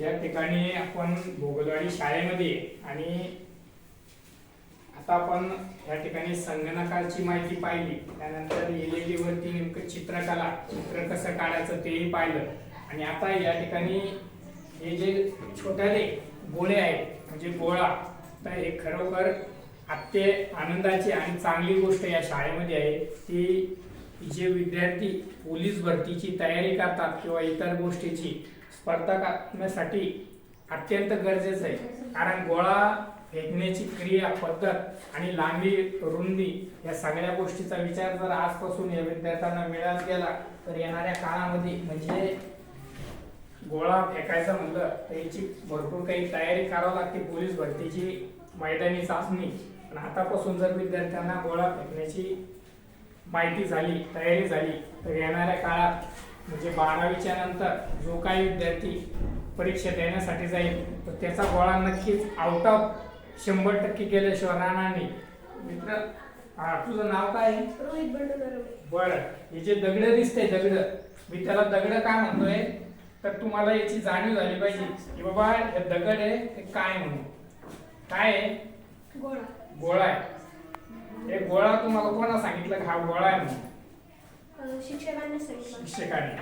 या ठिकाणी आपण भोगलवाडी शाळेमध्ये आणि आता आपण या ठिकाणी संगणकाची माहिती पाहिली. त्यानंतर एलईडी वरती नेमकं चित्रकला चित्र कसं काढायचं तेही पाहिलं. आणि आता या ठिकाणी हे जे छोट्याले गोळे आहेत म्हणजे गोळा तर हे खरोखर अत्य आनंदाची आणि चांगली गोष्ट या शाळेमध्ये आहे. की जे विद्यार्थी पोलीस भरतीची तयारी करतात किंवा इतर गोष्टीची स्पर्धा करण्यासाठी अत्यंत गरजेचं आहे. कारण गोळा फेकण्याची क्रिया पद्धत आणि लांबी रुंदी या सगळ्या गोष्टीचा विचार जर आजपासून या विद्यार्थ्यांना मिळत गेला तर येणाऱ्या काळामध्ये म्हणजे गोळा फेकायचा म्हणलं तर याची भरपूर काही तयारी करावी लागते. पोलीस भरतीची मैदानी चाचणी. पण आतापासून जर विद्यार्थ्यांना गोळा फेकण्याची माहिती झाली तयारी झाली तर येणाऱ्या काळात म्हणजे बारावीच्या नंतर जो काही विद्यार्थी परीक्षा देण्यासाठी जाईल तर त्याचा गोळा नक्कीच आउट ऑफ शंभर टक्के केल्याशिवाय राहणार नाही. मित्र हा, तुझं नाव काय? आहे रोहित बरं हे जे दगड दिसते दगड मी त्याला दगड काय म्हणतोय? तर तुम्हाला याची जाणीव झाली पाहिजे की बाबा हे दगड आहे ते काय म्हणून? काय आहे? गोळा. गोळा आहे. हे गोळा तुम्हाला कोणा सांगितलं की? हा गोळा आहे म्हणून. शिक्षकांनी सांगितलं. शिक्षकाने.